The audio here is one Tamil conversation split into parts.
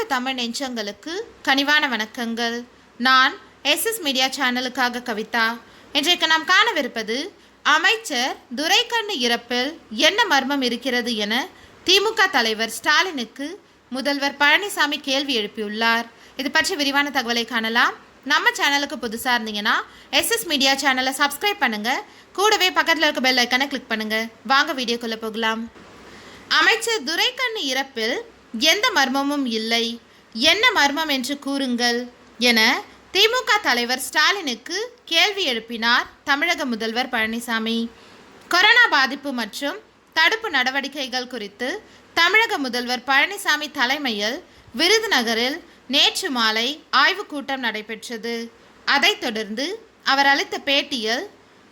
அன்பு தமிழ் நெஞ்சங்களுக்கு கனிவான வணக்கங்கள். நான் எஸ்எஸ் மீடியா சேனலுக்காக கவிதா. இன்றைக்கு நாம் காணவிருப்பது அமைச்சர் துரைக்கண்ணு இறப்பில் என்ன மர்மம் இருக்கிறது என திமுக தலைவர் ஸ்டாலினுக்கு முதல்வர் பழனிசாமி கேள்வி எழுப்பியுள்ளார். இது பற்றி விரிவான தகவலை காணலாம். நம்ம சேனலுக்கு புதுசாக இருந்தீங்கன்னா எஸ்எஸ் மீடியா சேனலை சப்ஸ்கிரைப் பண்ணுங்க. கூடவே பக்கத்தில் இருக்க பெல் ஐக்கனை கிளிக் பண்ணுங்கள் வாங்க வீடியோக்குள்ளே போகலாம். அமைச்சர் துரைக்கண்ணு இறப்பில் எந்த மர்மமும் இல்லை. என்ன மர்மம் என்று கூறுங்கள் என திமுக தலைவர் ஸ்டாலினுக்கு கேள்வி எழுப்பினார் தமிழக முதல்வர் பழனிசாமி. கொரோனா பாதிப்பு மற்றும் தடுப்பு நடவடிக்கைகள் குறித்து தமிழக முதல்வர் பழனிசாமி தலைமையில் விருதுநகரில் நேற்று மாலை ஆய்வுக் கூட்டம் நடைபெற்றது. அதைத் தொடர்ந்து அவர் அளித்த பேட்டியில்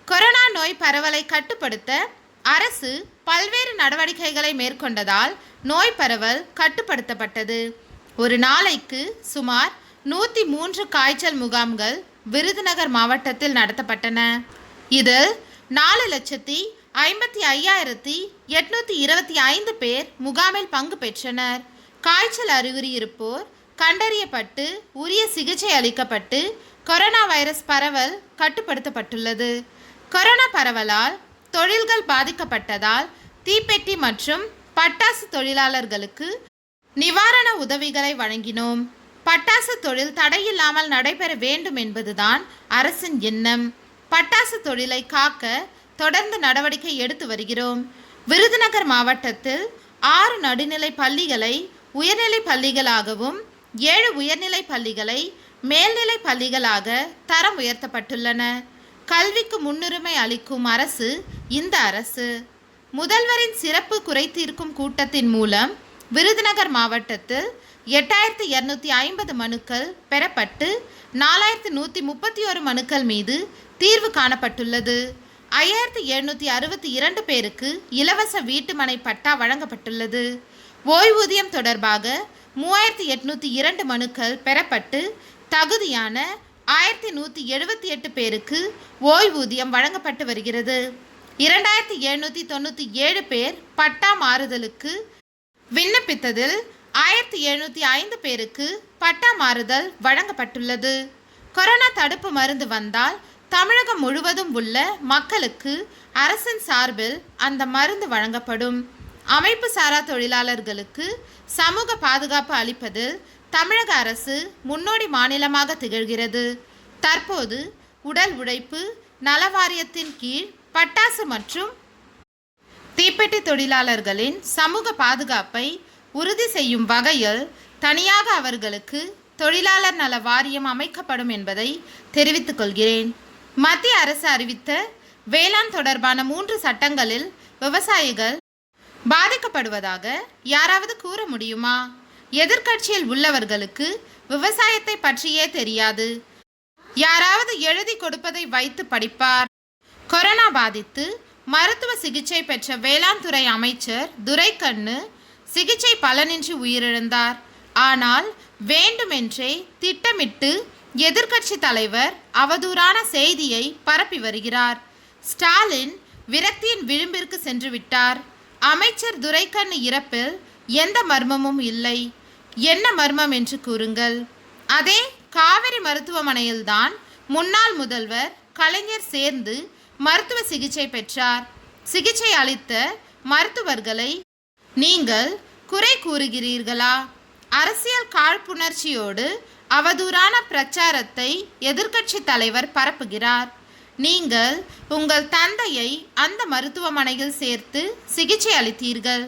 கொரோனா நோய் பரவலை கட்டுப்படுத்த அரசு பல்வேறு நடவடிக்கைகளை மேற்கொண்டதால் நோய் பரவல் கட்டுப்படுத்தப்பட்டது. ஒரு நாளைக்கு சுமார் நூற்றி மூன்று காய்ச்சல் முகாம்கள் விருதுநகர் மாவட்டத்தில் நடத்தப்பட்டன. இதில் நாலு லட்சத்தி ஐம்பத்தி ஐயாயிரத்தி எட்நூற்றி இருபத்தி ஐந்து பேர் முகாமில் பங்கு பெற்றனர். காய்ச்சல் அறிகுறி இருப்போர் கண்டறியப்பட்டு உரிய சிகிச்சை அளிக்கப்பட்டு கொரோனா வைரஸ் பரவல் கட்டுப்படுத்தப்பட்டுள்ளது. கொரோனா பரவலால் தொழில்கள் பாதிக்கப்பட்டதால் தீப்பெட்டி மற்றும் பட்டாசு தொழிலாளர்களுக்கு நிவாரண உதவிகளை வழங்கினோம். பட்டாசு தொழில் தடையில்லாமல் நடைபெற வேண்டும் என்பதுதான் அரசின் எண்ணம். பட்டாசு தொழிலை காக்க தொடர்ந்து நடவடிக்கை எடுத்து வருகிறோம். விருதுநகர் மாவட்டத்தில் ஆறு நடுநிலை பள்ளிகளை உயர்நிலை பள்ளிகளாகவும் ஏழு உயர்நிலை பள்ளிகளை மேல்நிலை பள்ளிகளாக தரம் உயர்த்தப்பட்டுள்ளன. கல்விக்கு முன்னுரிமை அளிக்கும் அரசு இந்த அரசு முதல்வரின் சிறப்பு குறைத்தீர்க்கும் கூட்டத்தின் மூலம் விருதுநகர் மாவட்டத்தில் எட்டாயிரத்தி இரநூத்தி ஐம்பது மனுக்கள் பெறப்பட்டு நாலாயிரத்தி நூற்றி முப்பத்தி ஒரு மனுக்கள் மீது தீர்வு காணப்பட்டுள்ளது. ஐயாயிரத்தி எழுநூற்றி அறுபத்தி இரண்டு பேருக்கு இலவச வீட்டுமனை பட்டா வழங்கப்பட்டுள்ளது. ஓய்வூதியம் தொடர்பாக மூவாயிரத்தி எட்நூற்றி இரண்டு மனுக்கள் பெறப்பட்டு தகுதியான ஆயிரத்தி நூற்றி எழுபத்தி எட்டு பேருக்கு ஓய்வூதியம் வழங்கப்பட்டு வருகிறது. இரண்டாயிரத்தி எழுநூற்றி தொண்ணூற்றி ஏழு பேர் பட்டா மாறுதலுக்கு விண்ணப்பித்ததில் ஆயிரத்தி எழுநூற்றி ஐந்து பேருக்கு பட்டா மாறுதல் வழங்கப்பட்டுள்ளது. கொரோனா தடுப்பு மருந்து வந்தால் தமிழகம் முழுவதும் உள்ள மக்களுக்கு அரசின் சார்பில் அந்த மருந்து வழங்கப்படும். அமைப்பு சாரா தொழிலாளர்களுக்கு சமூக பாதுகாப்பு அளிப்பதில் தமிழக அரசு முன்னோடி மாநிலமாக திகழ்கிறது. தற்போது உடல் உழைப்பு நலவாரியத்தின் கீழ் பட்டாசு மற்றும் தீப்பெட்டி தொழிலாளர்களின் சமூக பாதுகாப்பை உறுதி செய்யும் வகையில் தனியாக அவர்களுக்கு தொழிலாளர் நல வாரியம் அமைக்கப்படும் என்பதை தெரிவித்துக் கொள்கிறேன். மத்திய அரசு அறிவித்த வேளாண் தொடர்பான மூன்று சட்டங்களில் விவசாயிகள் பாதிக்கப்படுவதாக யாராவது கூற முடியுமா? எதிர்க்கட்சியில் உள்ளவர்களுக்கு விவசாயத்தை பற்றியே தெரியாது. யாராவது எழுதி கொடுப்பதை வைத்து படிப்பார். கொரோனா பாதித்து மருத்துவ சிகிச்சை பெற்ற வேளாண் துறை அமைச்சர் துரைக்கண்ணு சிகிச்சை பலனின்றி உயிரிழந்தார். ஆனால் வேண்டுமென்றே திட்டமிட்டு எதிர்க்கட்சி தலைவர் அவதூறான செய்தியை பரப்பி வருகிறார். ஸ்டாலின் விரக்தியின் விளிம்பிற்கு சென்று விட்டார். அமைச்சர் துரைக்கண்ணு இறப்பில் எந்த மர்மமும் இல்லை. என்ன மர்மம் என்று கூறுங்கள். அதே காவிரி மருத்துவமனையில்தான் முன்னாள் முதல்வர் கலைஞர் சேர்ந்து மருத்துவ சிகிச்சை பெற்றார். சிகிச்சை அளித்த மருத்துவர்களை நீங்கள் குறை கூறுகிறீர்களா? அரசியல் காழ்ப்புணர்ச்சியோடு அவதூறான பிரச்சாரத்தை எதிர்க்கட்சி தலைவர் பரப்புகிறார். நீங்கள் உங்கள் தந்தையை அந்த மருத்துவமனையில் சேர்த்து சிகிச்சை அளித்தீர்கள்.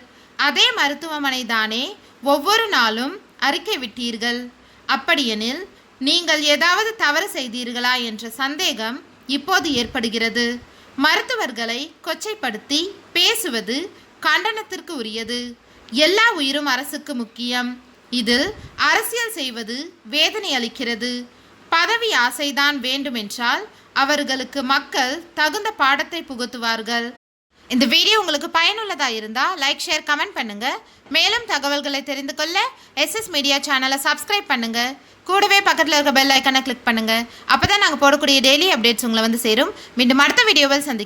அதே மருத்துவமனை தானே ஒவ்வொரு நாளும் அறிக்கை விட்டீர்கள். அப்படியெனில் நீங்கள் ஏதாவது தவறு செய்தீர்களா என்ற சந்தேகம் இப்போது ஏற்படுகிறது. மருத்துவர்களை கொச்சைப்படுத்தி பேசுவது கண்டனத்திற்கு உரியது. எல்லா உயிரும் அரசுக்கு முக்கியம். இதில் அரசியல் செய்வது வேதனை அளிக்கிறது. பதவி ஆசைதான் வேண்டுமென்றால் அவர்களுக்கு மக்கள் தகுந்த பாடத்தை புகுத்துவார்கள். இந்த வீடியோ உங்களுக்கு பயனுள்ளதாக இருந்தால் லைக் ஷேர் கமெண்ட் பண்ணுங்கள் மேலும் தகவல்களை தெரிந்து கொள்ள எஸ்எஸ் மீடியா சேனலை சப்ஸ்கிரைப் பண்ணுங்க. கூடவே பக்கத்தில் இருக்க பெல் ஐக்கனை கிளிக் அப்போ தான் நாங்கள் போடக்கூடிய டெய்லி அப்டேட்ஸ் உங்களை வந்து சேரும். மீண்டும் அடுத்த வீடியோவில் சந்தி